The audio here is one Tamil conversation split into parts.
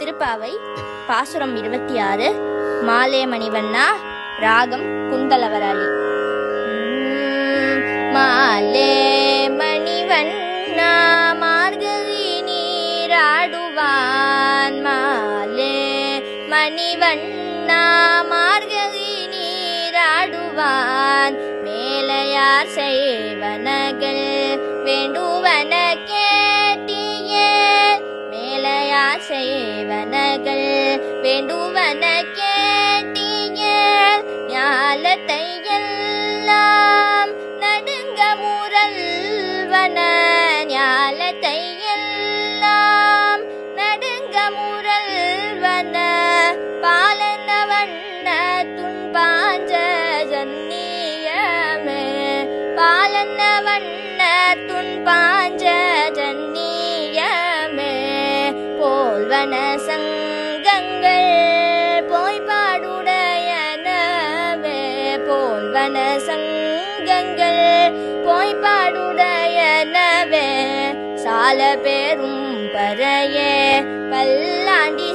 திருப்பாவை பாசுரம் இருபத்தி ஆறு மாலே மணிவண்ணா ராகம் குந்தலவராளி மாலே மணிவண்ணா மார்கழி நீராடுவான். மாலே மணிவண்ணா மார்கழி நீராடுவான். மேலையார் செய்வனகள் வேண்டும் செய்வனகள் வேண்டுவனக்கே சொல்வன சங்கங்கள் போய் பாடுடையனவே. போல்வன சங்கங்கள் போய் பாடுடையனவே. சால பெரும் பறையே பல்லாண்டி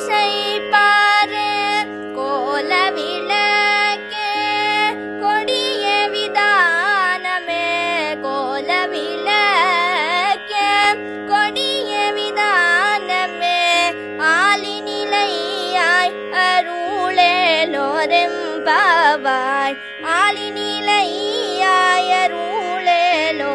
ആവാൻ ആലിനിലയായ റൂളേലോരെമ്പാവാൻ